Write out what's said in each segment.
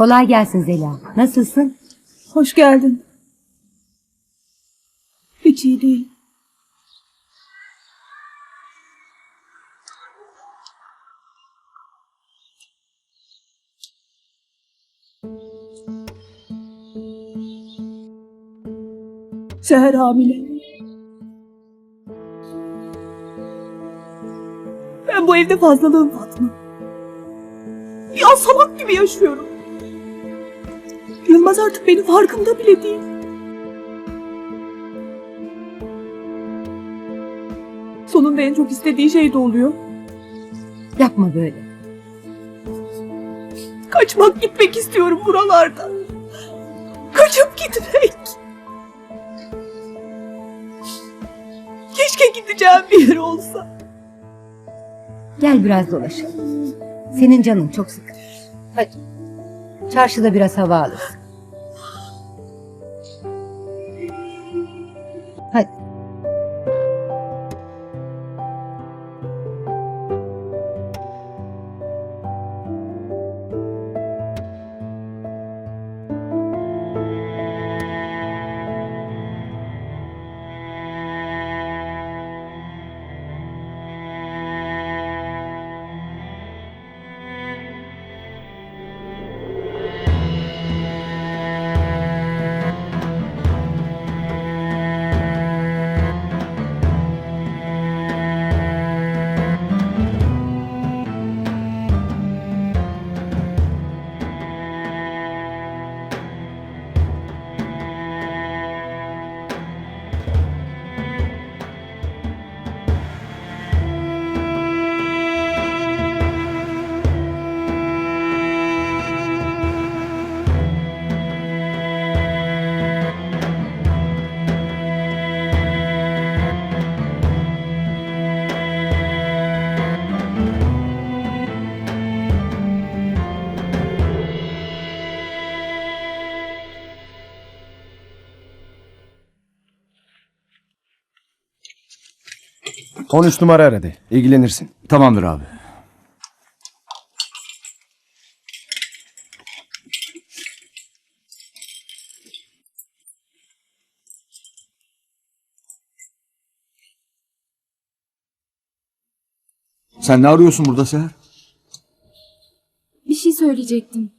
Kolay gelsin Zeliha. Nasılsın? Hoş geldin. Hiç iyi değil. Seher hamile. Ben bu evde fazlalığım Fatma. Bir an salak gibi yaşıyorum. Yılmaz artık benim farkında bile değil. Sonunda en çok istediği şey de oluyor. Yapma böyle. Kaçmak gitmek istiyorum buralardan. Kaçıp gitmek. Keşke gideceğim bir yer olsa. Gel biraz dolaşalım. Senin canın çok sıkın. Hadi. Çarşıda biraz hava alırsın. 13 numara aradı. İlgilenirsin. Tamamdır abi. Sen ne arıyorsun burada Seher? Bir şey söyleyecektim.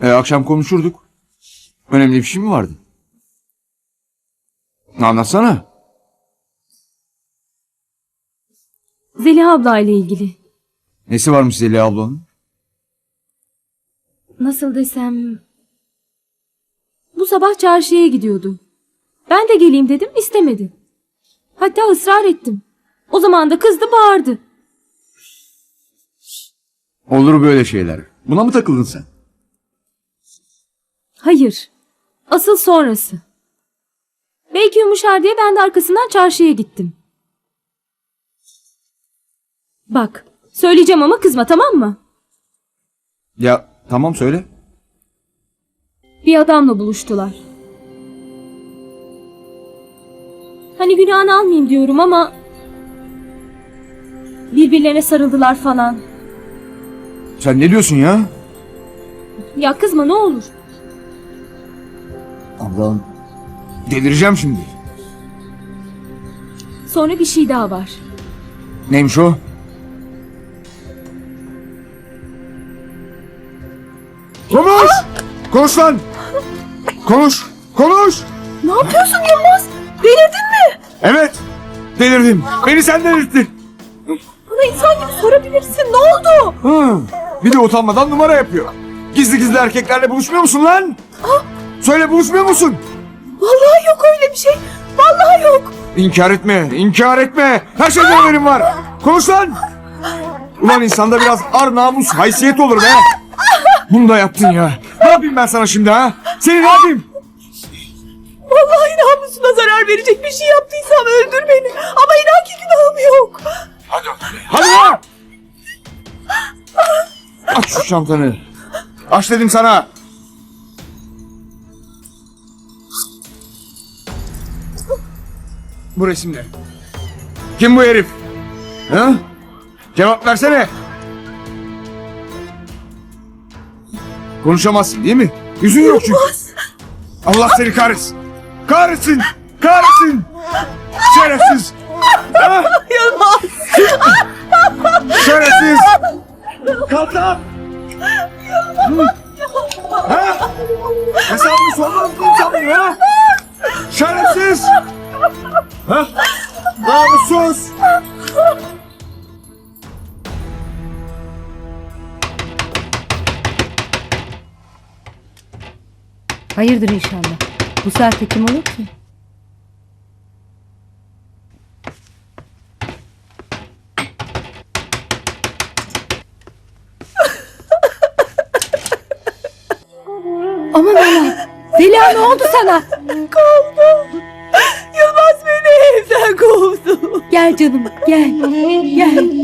E, akşam konuşurduk. Önemli bir şey mi vardı? Anlatsana. Zeliha abla ile ilgili. Nesi varmış Zeliha ablanın? Nasıl desem... Bu sabah çarşıya gidiyordu. Ben de geleyim dedim istemedi. Hatta ısrar ettim. O zaman da kızdı bağırdı. Olur böyle şeyler. Buna mı takıldın sen? Hayır. Asıl sonrası. Belki yumuşar diye ben de arkasından çarşıya gittim. Bak, söyleyeceğim ama kızma tamam mı? Ya tamam söyle. Bir adamla buluştular. Hani günahını almayayım diyorum ama... Birbirlerine sarıldılar falan. Sen ne diyorsun ya? Ya kızma ne olur. Allah'ım. Delireceğim şimdi. Sonra bir şey daha var. Neymiş o? Konuş lan! Konuş! Konuş! Ne yapıyorsun Yılmaz? Delirdin mi? Evet! Delirdim. Beni sen delirttin. Bana insan gibi sorabilirsin. Ne oldu? Hı. Bir de utanmadan numara yapıyor. Gizli gizli erkeklerle buluşmuyor musun lan? Söyle buluşmuyor musun? Vallahi yok öyle bir şey. Vallahi yok. İnkar etme, inkar etme. Her şeyden haberim var. Konuş lan. Ulan insanda biraz ar namus, haysiyet olur be. Bunu da yaptın ya. Ne yapayım ben sana şimdi ha? Seni ne yapayım? Vallahi namusuna zarar verecek bir şey yaptıysam öldür beni. Ama inan ki günahım yok. Hadi lan! Aç şu çantanı. Aç dedim sana. Bu resimler. Kim bu herif? Ha? Cevap versene. Konuşamazsın değil mi? Yüzün yok çünkü. Allah seni kahretsin. Kahretsin. Kahretsin. Şerefsiz. Ha? Yılmaz. Şerefsiz. Kalk lan. Ha? Hesabını sormaz mısın sen ya? Şerefsiz. Ha? Namussuz. Hayırdır inşallah. Bu saatte kim olur ki? Aman Allah. Zeliha ne oldu sana? Kovdum. Yılmaz beni evden kovdu. Gel canım gel. Gel.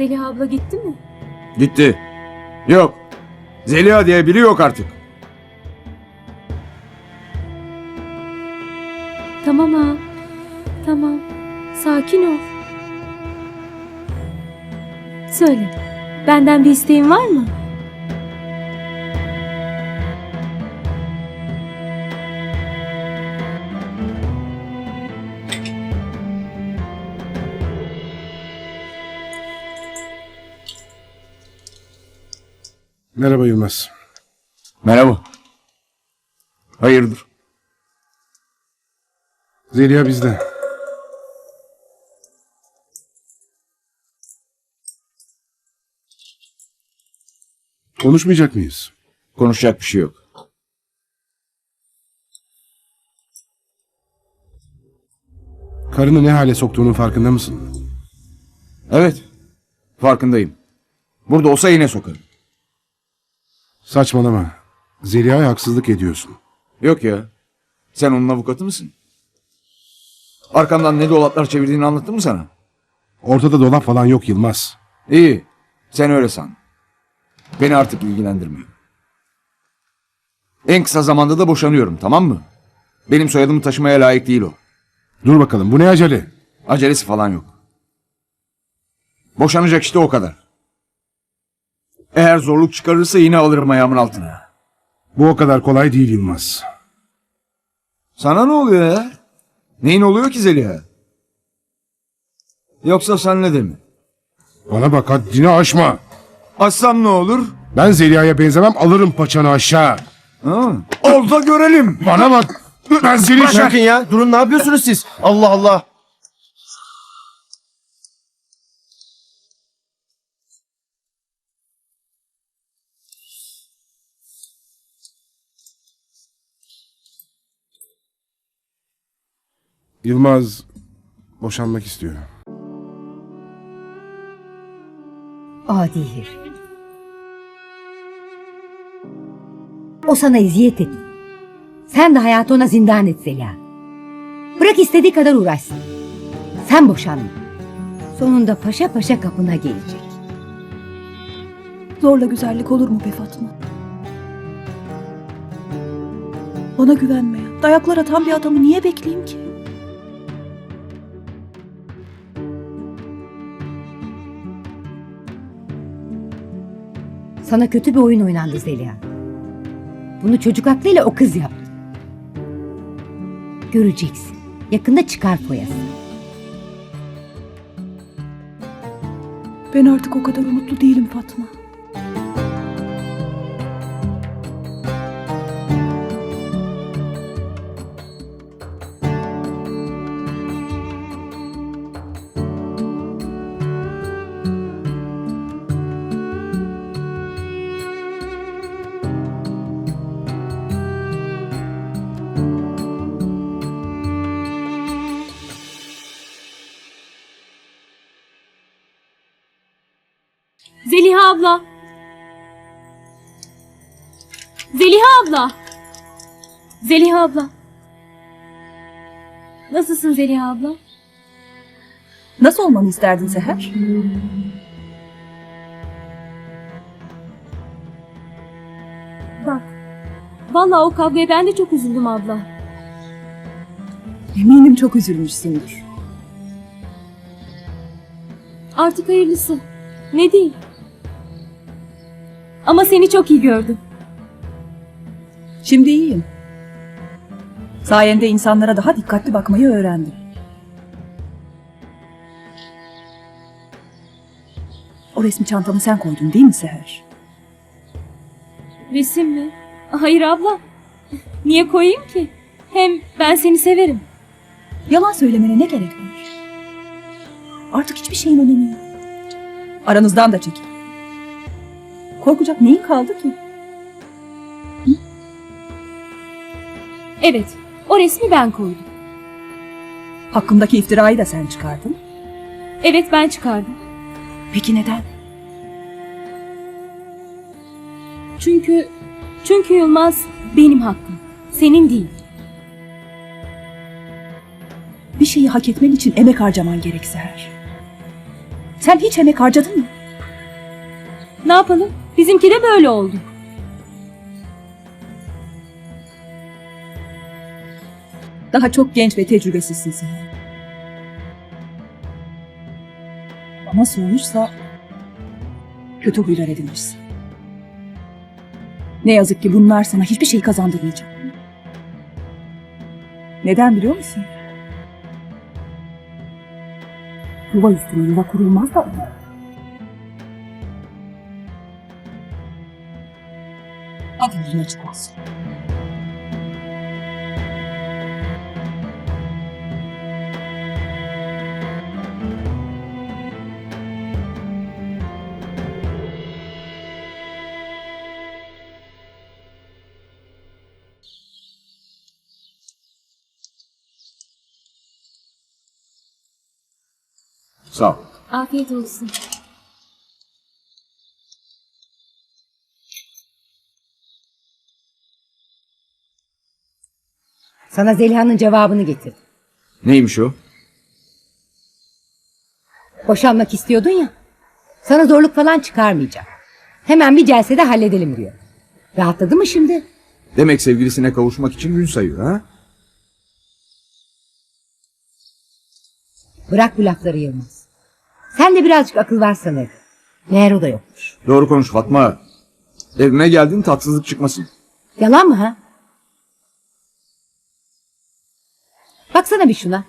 Zeliha abla gitti mi? Gitti. Yok. Zeliha diye biri yok artık. Tamam ha. Tamam. Sakin ol. Söyle. Benden bir isteğin var mı? Merhaba Yılmaz. Merhaba. Hayırdır? Zeliha bizde. Konuşmayacak mıyız? Konuşacak bir şey yok. Karını ne hale soktuğunun farkında mısın? Evet. Farkındayım. Burada olsa yine sokarım. Saçmalama. Zeliha'ya haksızlık ediyorsun. Yok ya. Sen onun avukatı mısın? Arkamdan ne dolaplar çevirdiğini anlattım mı sana? Ortada dolap falan yok Yılmaz. İyi. Sen öyle san. Beni artık ilgilendirmiyor. En kısa zamanda da boşanıyorum tamam mı? Benim soyadımı taşımaya layık değil o. Dur bakalım bu ne acele? Acelesi falan yok. Boşanacak işte o kadar. Eğer zorluk çıkarırsa yine alırım ayağımın altına. Bu o kadar kolay değil Yılmaz. Sana ne oluyor ya? Neyin oluyor ki Zeliha? Yoksa senle de mi? Bana bak haddini aşma. Açsam ne olur? Ben Zeliha'ya benzemem alırım paçanı aşağı. Ha? Ol da görelim. Bana bak. Ben seni... Bırakın ya. Durun ne yapıyorsunuz siz? Allah Allah. Yılmaz boşanmak istiyor. Adi herif. O sana eziyet etti. Sen de hayatı ona zindan et Zeliha. Bırak istediği kadar uğraşsın. Sen boşanma. Sonunda paşa paşa kapına gelecek. Zorla güzellik olur mu be Fatma? Bana güvenmeyen, dayaklar atan bir adamı niye bekleyeyim ki? Sana kötü bir oyun oynandı Zeliha. Bunu çocuk aklıyla o kız yaptı. Göreceksin. Yakında çıkar foyası. Ben artık o kadar umutlu değilim Fatma. Zeliha abla. Zeliha abla. Zeliha abla. Nasılsın Zeliha abla? Nasıl olmanı isterdin Seher? Bak. Vallahi o kavgaya ben de çok üzüldüm abla. Eminim çok üzülmüşsündür. Artık hayırlısı. Ne değil. Ama seni çok iyi gördüm. Şimdi iyiyim. Sayende insanlara daha dikkatli bakmayı öğrendim. O resmi çantamı sen koydun değil mi Seher? Resim mi? Hayır abla. Niye koyayım ki? Hem ben seni severim. Yalan söylemene ne gerek var? Artık hiçbir şeyin önemi yok. Aranızdan da çekil. Korkacak neyin kaldı ki? Evet, o resmi ben koydum. Hakkımdaki iftirayı da sen çıkardın. Evet ben çıkardım. Peki neden? Çünkü çünkü Yılmaz benim hakkım. Senin değil. Bir şeyi hak etmen için emek harcaman gerek Seher. Sen hiç emek harcadın mı? Ne yapalım? Bizimki de böyle oldu. Daha çok genç ve tecrübesizsin sen. Ama sonuçsa kötü huylar edinmişsin. Ne yazık ki bunlar sana hiçbir şey kazandırmayacak. Neden biliyor musun? Yuva üstüne yuva kurulmaz da onlar. Çıkmaz. Sağ ol. Afiyet olsun. Sana Zeliha'nın cevabını getir. Neymiş o? Boşanmak istiyordun ya. Sana zorluk falan çıkarmayacak. Hemen bir celsede halledelim diyor. Rahatladı mı şimdi? Demek sevgilisine kavuşmak için gün sayıyor ha? Bırak bu lafları Yılmaz. Sen de birazcık akıl var sanırım. Meğer o da yokmuş. Doğru konuş Fatma. Evime geldin tatsızlık çıkmasın. Yalan mı ha? Baksana bir şuna.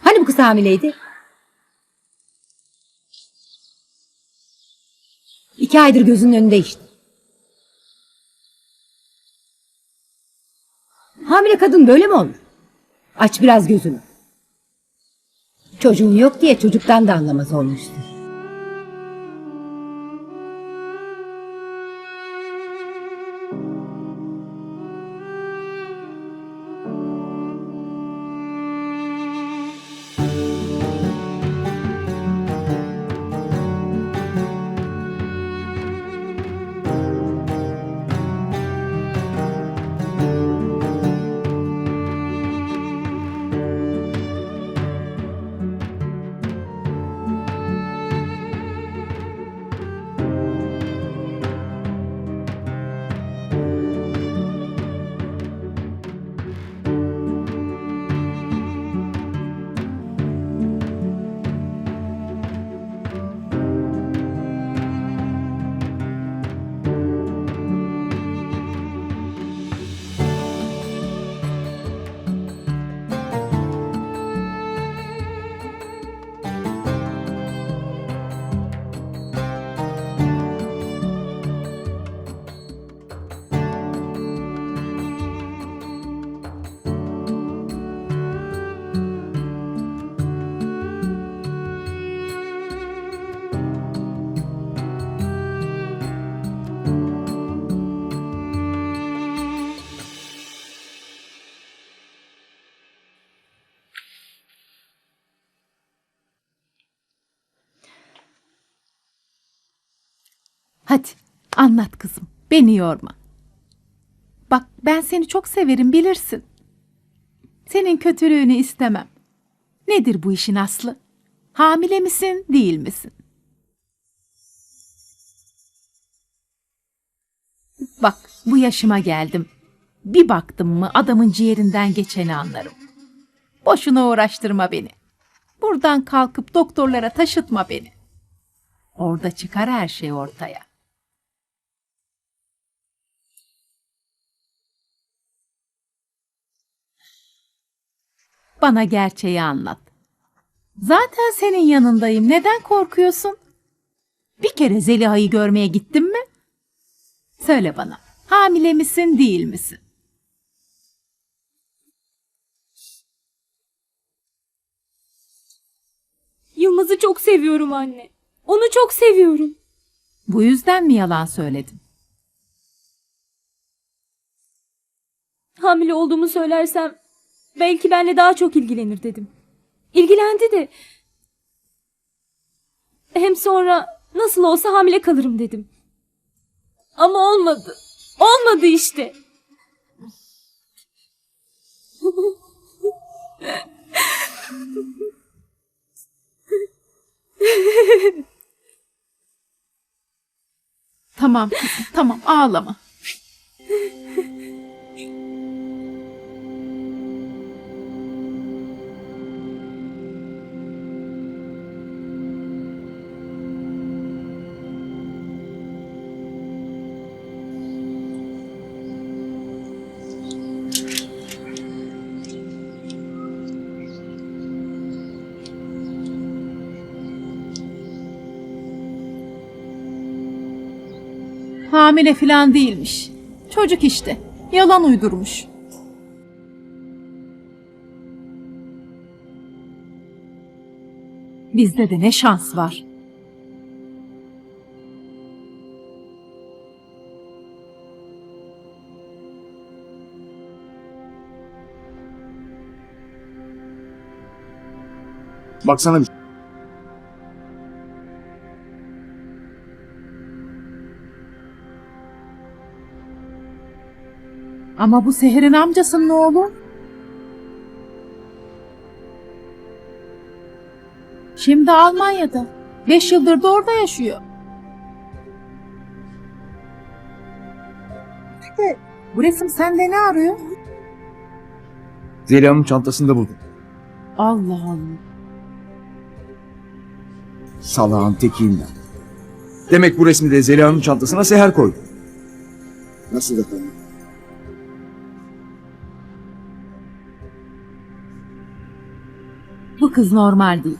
Hani bu kız hamileydi? İki aydır gözünün önünde işte. Hamile kadın böyle mi olur? Aç biraz gözünü. Çocuğun yok diye çocuktan da anlamaz olmuştur. Hadi anlat kızım. Beni yorma. Bak ben seni çok severim bilirsin. Senin kötülüğünü istemem. Nedir bu işin aslı? Hamile misin, değil misin? Bak, bu yaşıma geldim. Bir baktım mı adamın ciğerinden geçeni anlarım. Boşuna uğraştırma beni. Buradan kalkıp doktorlara taşıtma beni. Orada çıkar her şey ortaya. Bana gerçeği anlat. Zaten senin yanındayım. Neden korkuyorsun? Bir kere Zeliha'yı görmeye gittin mi? Söyle bana. Hamile misin, değil misin? Yılmaz'ı çok seviyorum anne. Onu çok seviyorum. Bu yüzden mi yalan söyledin? Hamile olduğumu söylersem belki benle daha çok ilgilenir dedim. İlgilendi de. Hem sonra nasıl olsa hamile kalırım dedim. Ama olmadı. Olmadı işte. Tamam tamam ağlama. Hamile falan değilmiş. Çocuk işte. Yalan uydurmuş. Bizde de ne şans var. Baksana Ama bu Seher'in amcasının oğlu. Şimdi Almanya'da. Beş yıldır da orada yaşıyor. Bu resim sende ne arıyor? Zeliha'nın çantasında buldum. Allah Allah. Salağın tekiyim ben. Demek bu resmi de Zeliha'nın çantasına Seher koydu. Nasıl da kız normal değil.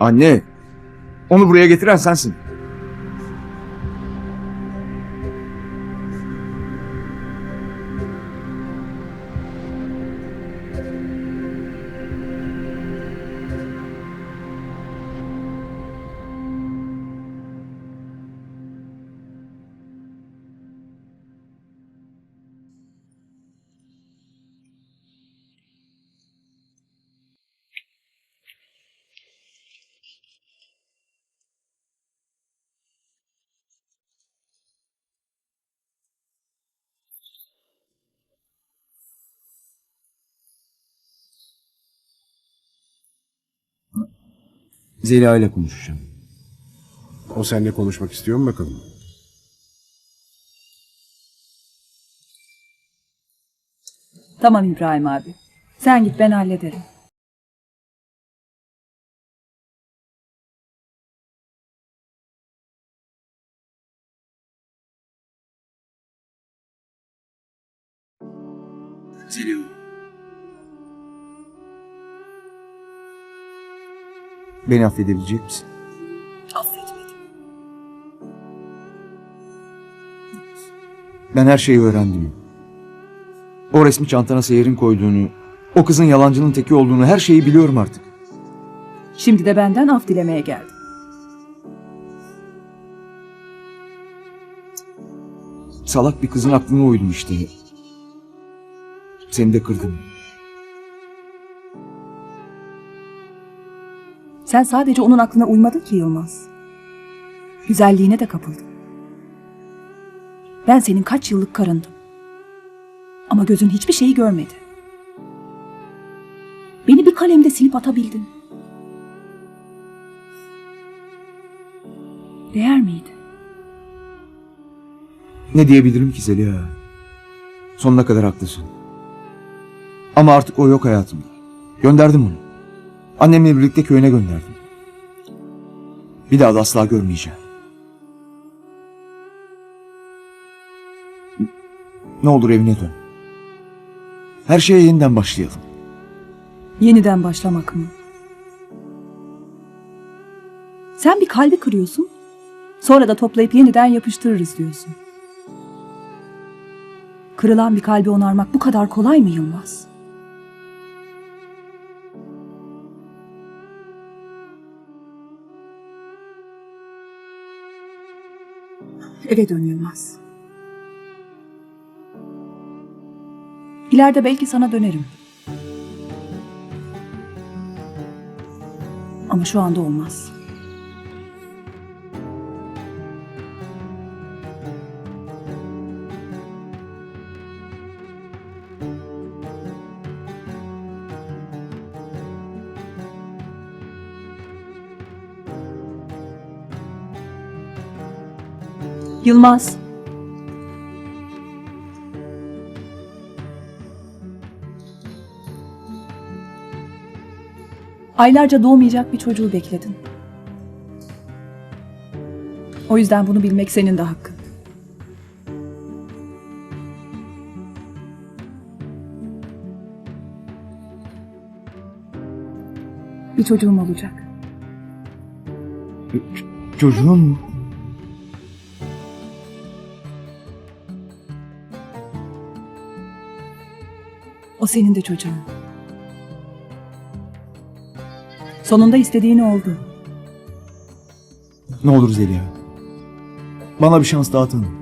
Anne, onu buraya getiren sensin. Zeliha ile konuşacağım. O seninle konuşmak istiyor mu bakalım? Tamam İbrahim abi. Sen git ben hallederim. Beni affedebilecek misin? Affetmedim. Ben her şeyi öğrendim. O resmi çantana Seher'in koyduğunu, o kızın yalancının teki olduğunu her şeyi biliyorum artık. Şimdi de benden af dilemeye geldi. Salak bir kızın aklına uydum işte. Seni de kırdım. Sen sadece onun aklına uymadın ki Yılmaz. Güzelliğine de kapıldın. Ben senin kaç yıllık karındım. Ama gözün hiçbir şeyi görmedi. Beni bir kalemde silip atabildin. Değer miydi? Ne diyebilirim ki Zeliha? Sonuna kadar haklısın. Ama artık o yok hayatımda. Gönderdim onu. Annemle birlikte köyüne gönderdim. Bir daha da asla görmeyeceğim. Ne olur evine dön. Her şeye yeniden başlayalım. Yeniden başlamak mı? Sen bir kalbi kırıyorsun. Sonra da toplayıp yeniden yapıştırırız diyorsun. Kırılan bir kalbi onarmak bu kadar kolay mı Yılmaz? Eve dön Yılmaz. İleride belki sana dönerim. Ama şu anda olmaz. Yılmaz. Aylarca doğmayacak bir çocuğu bekledin. O yüzden bunu bilmek senin de hakkın. Bir çocuğum olacak. Çocuğun mu? O senin de çocuğun. Sonunda istediğin oldu. Ne olur Zeliha. Bana bir şans daha tanı.